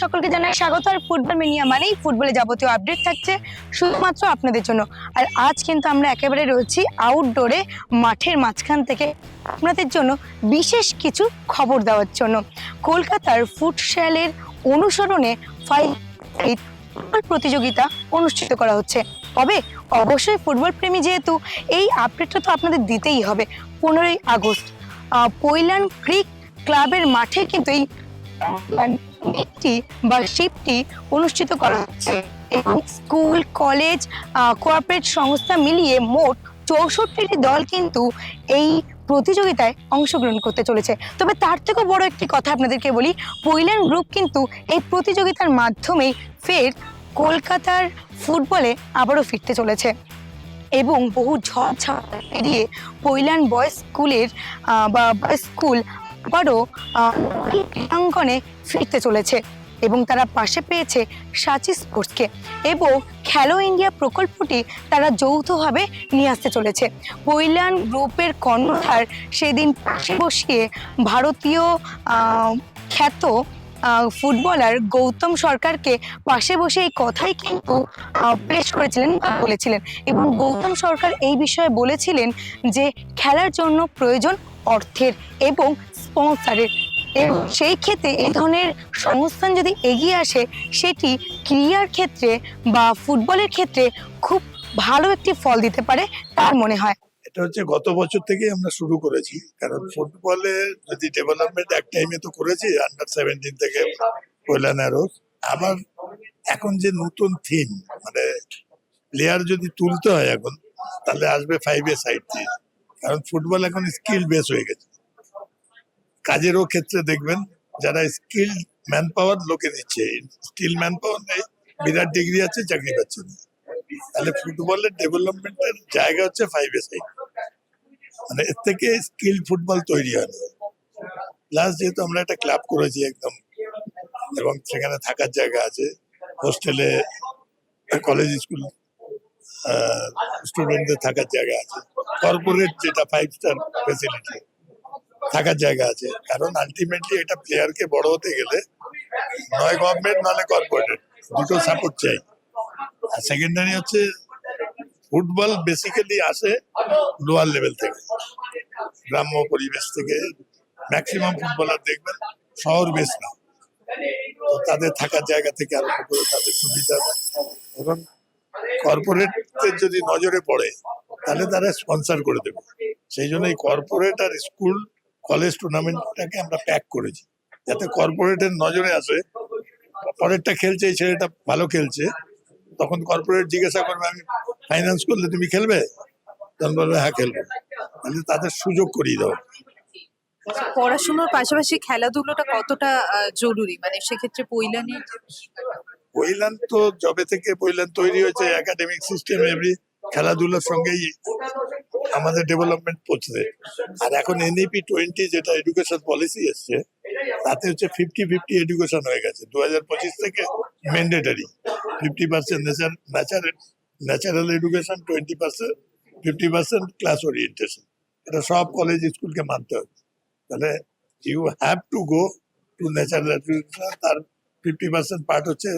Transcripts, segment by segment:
সকলকে জানাই স্বাগত। আর ফুটবল মিনিয়া মানেই ফুটবলে যাবতীয় আপডেট থাকছে শুধুমাত্র আপনাদের জন্য। আর আজ কিন্তু আমরা একেবারে রয়েছি আউটডোরে মাঠের মাঝখান থেকে আপনাদের জন্য বিশেষ কিছু খবর দেওয়ার জন্য। কলকাতার ফুটশালের অনুসরণে ফাইভ ফুটবল প্রতিযোগিতা অনুষ্ঠিত করা হচ্ছে। তবে অবশ্যই ফুটবল প্রেমী যেহেতু, এই আপডেটটা তো আপনাদের দিতেই হবে পনেরোই আগস্ট। পৈলান ক্রিক ক্লাবের মাঠে কিন্তু এই একটি বা শিপটি অনুষ্ঠিত করা হচ্ছে এবং স্কুল, কলেজ কোঅপারেট সংস্থা মিলিয়ে মোট চৌষট্টিটি দল কিন্তু এই প্রতিযোগিতায় অংশগ্রহণ করতে চলেছে। তবে তার থেকেও বড় একটি কথা আপনাদেরকে বলি পৈলান গ্রুপ কিন্তু এই প্রতিযোগিতার মাধ্যমেই ফের কলকাতার ফুটবলে আবারও ফিরতে চলেছে এবং বহু ঝড় ঝাড় পেরিয়ে পৈলান বয়েজ স্কুলের বা স্কুল আবারও ক্রীড়াঙ্গনে ফিরতে চলেছে এবং তারা পাশে পেয়েছে সাচি স্পোর্টসকে এবং খেলো ইন্ডিয়া প্রকল্পটি তারা যৌথভাবে নিয়ে আসতে চলেছে। পৈলান গ্রুপের কর্ণধার সেদিন পাশে বসিয়ে ভারতীয় খ্যাত ফুটবলার গৌতম সরকারকে পাশে বসে এই কথাই কিন্তু পেশ করেছিলেন বলেছিলেন। এবং গৌতম সরকার এই বিষয়ে বলেছিলেন যে, খেলার জন্য প্রয়োজন অর্থের এবং স্পন্সরের সেই ক্ষেত্রে এই ধরনের সংস্থান যদি এগিয়ে আসে, সেটি ক্রিয়ার ক্ষেত্রে বা ফুটবলের ক্ষেত্রে খুব ভালো একটি ফল দিতে পারে তার মনে হয়। এটা হচ্ছে গত বছর থেকে আমরা শুরু করেছি। কারণ ফুটবলে যদি ডেভেলপমেন্ট এক টাইমে তো করেছি আন্ডার সেভেন্টিন থেকে কল্যাণ অ্যারোস আবার এখন যে নতুন থিম মানে প্লেয়ার যদি তুলতে হয় এখন, তাহলে আসবে ফাইভ এ সাইড দিয়ে কারণ ফুটবল এখন স্কিল বেস হয়ে গেছে। কাজেরও ক্ষেত্রে দেখবেন, যারা স্কিল ম্যান পাওয়ার লোকে দিচ্ছে স্কিল ম্যান পাওয়ার নেই, বিরাট ডিগ্রি আছে, চাকরি পাচ্ছে না। তাহলে ফুটবলের ডেভেলপমেন্টের জায়গা হচ্ছে ফাইভ এ সাইড মানে এর থেকে স্কিল ফুটবল তৈরি হয় প্লাস যেহেতু আমরা একটা ক্লাব করেছি একদম, এবং সেখানে থাকার জায়গা আছে, হোস্টেলে কলেজ স্কুল স্টুডেন্টদের থাকার জায়গা আছে। কর্পোরেট যেটা ফাইভ স্টার ফেসিলিটি থাকার জায়গা আছে। কারণ আলটিমেটলি এটা প্লেয়ারকে বড় হতে গেলে নয় গভর্নমেন্ট নয় কর্পোরেট দুটো সাপোর্ট চাই। আর সেকেন্ডারি হচ্ছে ফুটবল বেসিক্যালি আসে লোয়ার লেভেল থেকে, গ্রাম্য পরিবেশ থেকে। ম্যাক্সিমাম ফুটবলার দেখবেন শহর বেশ না। তো তাদের থাকার জায়গা থেকে আরম্ভ করে তাদের সুবিধা। এবং কর্পোরেটের যদি নজরে পড়ে তাহলে তারা স্পন্সার করে দেবে। সেই জন্য এই কর্পোরেট আর স্কুল কলেজ টুর্নামেন্টটাকে আমরা প্যাক করেছি। যাতে কর্পোরেটের নজরে আসে পরেরটা খেলছে এই ছেলেটা ভালো খেলছে। তখন কর্পোরেট জিজ্ঞাসা করবে আমি ফাইন্যান্স করলে তুমি খেলবে? তখন বলবে হ্যাঁ খেলব। তাহলে তাদের সুযোগ করিয়ে দাও পড়াশোনার পাশাপাশি খেলাধুলোটা কতটা জরুরি? মানে সেক্ষেত্রে পৈলানি পৈলান তো জবে থেকে পৈলান তৈরি হয়েছে একাডেমিক সিস্টেম এমনি খেলাধুলার সঙ্গেই আমাদের ডেভেলপমেন্ট পৌঁছতে। আর এখন এনইপি টোয়েন্টি যেটা এডুকেশন পলিসি এসছে, তাতে হচ্ছে ফিফটি ফিফটি এডুকেশন হয়ে গেছে। দু হাজার পঁচিশ থেকে mandatory fifty percent natural natural education twenty percent fifty percent class orientation এটা সব কলেজ স্কুলকে মানতে হবে। তাহলে you have to go to natural education তার ফিফটি পার্সেন্ট পার্ট হচ্ছে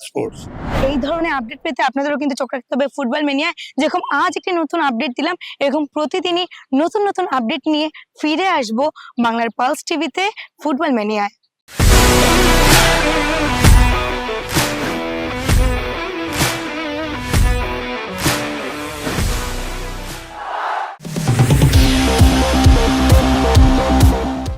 স্পোর্টস এই ধরনের আপডেট পেতে আপনাদেরও কিন্তু চোখ রাখতে হবে ফুটবল মেনিয়ায় যেরকম আজ একটি নতুন আপডেট দিলাম, এরকম প্রতিদিনই নতুন নতুন আপডেট নিয়ে ফিরে আসব বাংলার পালস টিভিতে ফুটবল মেনিয়ায়